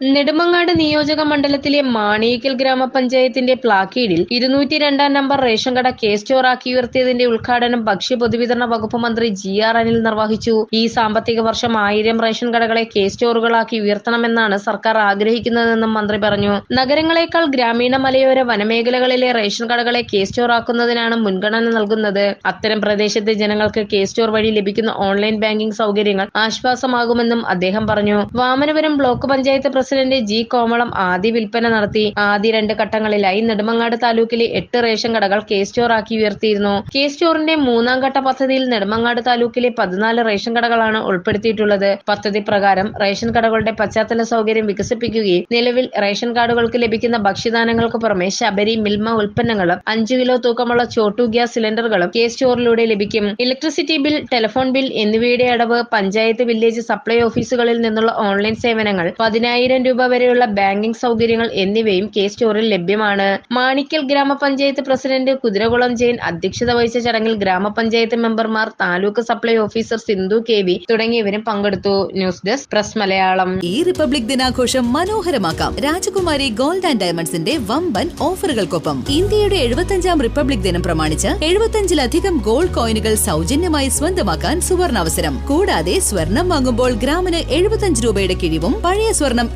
നെടുമങ്ങാട് നിയോജക മണ്ഡലത്തിലെ മാണിയിക്കൽ ഗ്രാമപഞ്ചായത്തിന്റെ പ്ലാക്കീഡിൽ ഇരുന്നൂറ്റി രണ്ടാം നമ്പർ റേഷൻ കട കെ സ്റ്റോർ ആക്കി ഉയർത്തിയതിന്റെ ഉദ്ഘാടനം ഭക്ഷ്യ പൊതുവിതരണ വകുപ്പ് മന്ത്രി ജി ആർ അനിൽ നിർവഹിച്ചു. ഈ സാമ്പത്തിക വർഷം ആയിരം റേഷൻ കടകളെ കെ സ്റ്റോറുകളാക്കി ഉയർത്തണമെന്നാണ് സർക്കാർ ആഗ്രഹിക്കുന്നതെന്നും മന്ത്രി പറഞ്ഞു. നഗരങ്ങളെക്കാൾ ഗ്രാമീണ മലയോര വനമേഖലകളിലെ റേഷൻ കടകളെ കെ സ്റ്റോർ ആക്കുന്നതിനാണ് മുൻഗണന നൽകുന്നത്. അത്തരം പ്രദേശത്തെ ജനങ്ങൾക്ക് കെ സ്റ്റോർ വഴി ലഭിക്കുന്ന ഓൺലൈൻ ബാങ്കിംഗ് സൗകര്യങ്ങൾ ആശ്വാസമാകുമെന്നും അദ്ദേഹം പറഞ്ഞു. Vamanapuram block panchayat president G Komalam ആദ്യ വിൽപ്പന നടത്തി. ആദ്യ രണ്ട് ഘട്ടങ്ങളിലായി നെടുമങ്ങാട് താലൂക്കിലെ എട്ട് റേഷൻ കടകൾ കെ സ്റ്റോർ ആക്കി ഉയർത്തിയിരുന്നു. കെ സ്റ്റോറിന്റെ മൂന്നാം ഘട്ട പദ്ധതിയിൽ നെടുമങ്ങാട് താലൂക്കിലെ പതിനാല് റേഷൻ കടകളാണ് ഉൾപ്പെടുത്തിയിട്ടുള്ളത്. പദ്ധതി പ്രകാരം റേഷൻ കടകളുടെ പശ്ചാത്തല സൗകര്യം വികസിപ്പിക്കുകയും നിലവിൽ റേഷൻ കാർഡുകൾക്ക് ലഭിക്കുന്ന ഭക്ഷ്യധാനങ്ങൾക്ക് പുറമെ ശബരി മിൽമ ഉൽപ്പന്നങ്ങളും അഞ്ചു കിലോ തൂക്കമുള്ള ചോട്ടു ഗ്യാസ് സിലിണ്ടറുകളും കെ സ്റ്റോറിലൂടെ ലഭിക്കും. ഇലക്ട്രിസിറ്റി ബിൽ ടെലിഫോൺ ബിൽ എന്നിവയുടെ അടവ് പഞ്ചായത്ത് വില്ലേജ് സപ്ലൈ ഓഫീസുകളിൽ നിന്നുള്ള ഓൺലൈൻ സേവനങ്ങൾ പതിനായിരം രൂപ വരെയുള്ള ബാങ്കിംഗ് സൗകര്യങ്ങൾ എന്നിവയും കെ സ്റ്റോറിൽ ലഭ്യമാണ്. മാണിക്കൽ ഗ്രാമപഞ്ചായത്ത് പ്രസിഡന്റ് കുതിരകുളം ജെയിൻ അധ്യക്ഷത വഹിച്ച ചടങ്ങിൽ ഗ്രാമപഞ്ചായത്ത് മെമ്പർമാർ taluk supply officer Sindhu K V തുടങ്ങിയവരും പങ്കെടുത്തു. News desk press Malayalam. ഈ റിപ്പബ്ലിക് ദിനാഘോഷം മനോഹരമാക്കാം. രാജകുമാരി ഗോൾഡ് ആൻഡ് ഡയമണ്ട്സിന്റെ വമ്പൻ ഓഫറുകൾക്കൊപ്പം ഇന്ത്യയുടെ എഴുപത്തഞ്ചാം റിപ്പബ്ലിക് ദിനം പ്രമാണിച്ച് എഴുപത്തഞ്ചിലധികം ഗോൾഡ് കോയിനുകൾ സൗജന്യമായി സ്വന്തമാക്കാൻ സുവർണാവസരം. കൂടാതെ സ്വർണം വാങ്ങുമ്പോൾ ഗ്രാമിന് എഴുപത്തഞ്ച് രൂപയുടെ കിഴിവും പഴയ സ്വർണം